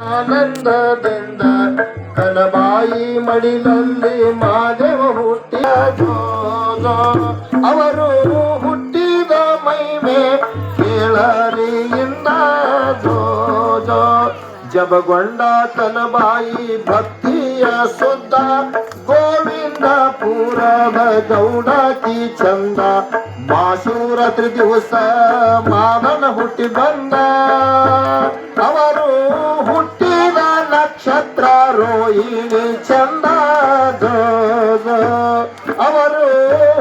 ಆನಂದದಿಂದ ಕನಬಾಯಿ ಮಡಿಲಲ್ಲಿ ಮಾದೇವ ಹುಟ್ಟಿದ ಜೋಜ ಅವರು ಹುಟ್ಟಿದ ಮೈಮೆ ಕೇಳರಿಯಿಂದ ಜೋಜ ಜಬಗೊಂಡ ತನಬಾಯಿ ಭಕ್ತಿಯ ಸುದ್ದ ಗೋವಿಂದ ಪೂರದ ಗೌಡಕಿ ಚಂದ. ಮಾಸೂರ ದಿವಸ ಮಾವನ ಹುಟ್ಟಿ ಬಂದ. ನಕ್ಷತ್ರ ರೋಹಿಣಿ ಚಂದ. ಅವರು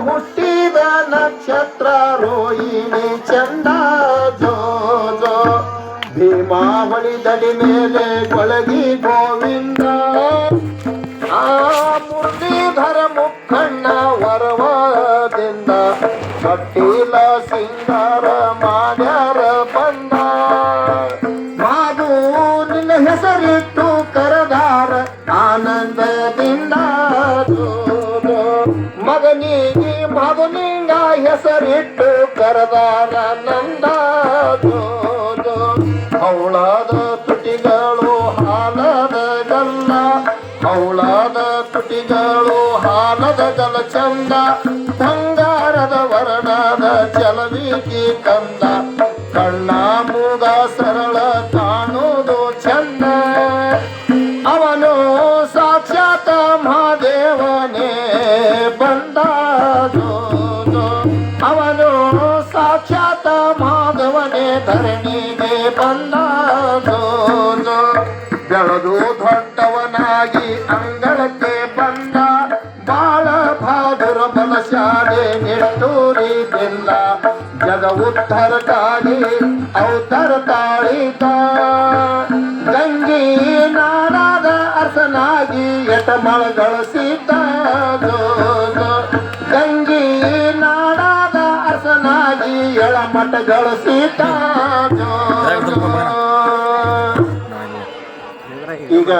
ಹುಟ್ಟಿದ ನಕ್ಷತ್ರ ರೋಹಿಣಿ ಚಂದ. ಭೀಮಾವಳಿ ದಡಿ ಮೇಲೆ ಕೊಳಗಿ ಗೋವಿಂದ ಆ ಮುರಳೀಧರ ಮುಖಣ್ಣ ವರವದಿಂದ ಕಟ್ಟಿಲ ಸಿಂಗಾರ ಹೆಸರಿಟ್ಟು ಕರದಾರ ಆನಂದದಿಂದ. ಮಗನಿಗೆ ಮಗನಿಂಗ ಹೆಸರಿಟ್ಟು ಕರದಾರ ನಂದ ಅವಳಾದ ತುಟಿಗಳು ಹಾಲದ ಗಲ್ಲ ಅವಳಾದ ತುಟಿಗಳು ಹಾಲದ ಗಲ ಚಂದ ಬಂಗಾರದ ವರ್ಣದ ಚಲವಿಗೆ ಕಂದ. ಕಣ್ಣ ಮಹಾದೇವನೇ ಬಂದ ಜೋಜೋ. ಅವನು ಸಾಕ್ಷಾತ್ ಮಾಧವನೇ, ಧರಣಿಗೆ ಬಂದ ಜೋಜೋ. ಬೆಳೆದು ದೊಡ್ಡವನಾಗಿ ಅಂಗಳಕ್ಕೆ ಬಂದ, ಬಾಳ ಬಹಾದುರ ಬಲಶಾಲೆ ನಿಟ್ಟೂರಿದಿಲ್ಲ ಜಗ ಉದ್ಧರಕ್ಕಾಗಿ ಅವತರ ತಾಳಿದ ಗಂಗಿ ನಾಡಾದ ಅರಸನಾಗಿ ಎಟಮಳಗಳ ಸೀತ ಗಂಗಿ ನಾಡಾದ ಅರಸನಾಗಿ ಎಳಮಠಗಳ ಸೀತ ಈಗ